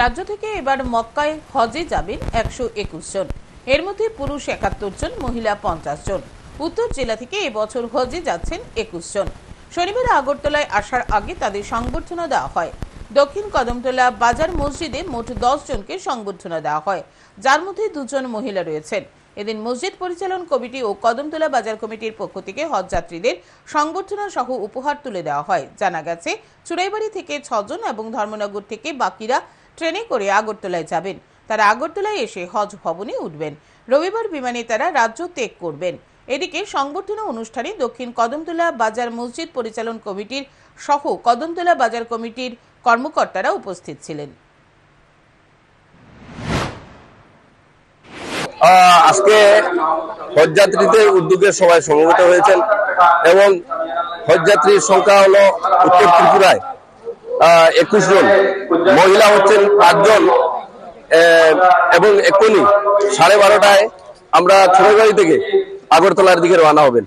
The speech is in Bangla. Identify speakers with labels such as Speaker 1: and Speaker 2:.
Speaker 1: রাজ্য থেকে এবার মক্কায় হজে যাবেন একশো একুশ জন। এর মধ্যে পুরুষ একাত্তর জন, মহিলা পঞ্চাশ জন। উত্তর জেলা থেকে এবছর হজে যাচ্ছেন একুশ জন। শনিবার আগরতলায় আসার আগে তাদের সংবর্ধনা দেওয়া হয়। দক্ষিণ কদমতলা বাজার মসজিদে মোট দশ জনকে সংবর্ধনা দেওয়া হয়। যার মধ্যে দুজন মহিলা রয়েছেন। এদিন মসজিদ পরিচালন কমিটি ও কদমতলা বাজার কমিটির পক্ষ থেকে হজ যাত্রীদের সংবর্ধনা সহ উপহার তুলে দেওয়া হয়। জানা গেছে, চুড়াইবাড়ি থেকে ছজন এবং ধর্মনগর থেকে বাকিরা ট্রেনে করে আগরতলায় যাবেন। তারা আগরতলায় এসে হজ ভবনে উঠবেন। রবিবার বিমানে তারা রাজ্য ত্যাগ করবেন। এদিকে সংবর্ধনা অনুষ্ঠানে দক্ষিণ কদমতলা বাজার মসজিদ পরিচালন কমিটির সহ কদমতলা বাজার কমিটির কর্মকর্তারা উপস্থিত ছিলেন।
Speaker 2: আজকে হজযাত্রীদের উদ্যোগে সবাই সমবেত হয়েছেন এবং হজযাত্রীর সংখ্যা হলো উত্তর ত্রিপুরায়। একুশ জন। মহিলা হচ্ছেন পাঁচজন এবং এক্ষুনি সাড়ে বারোটায় আমরা ছোটগাড়ি থেকে আগরতলার দিকে রওনা হবেন।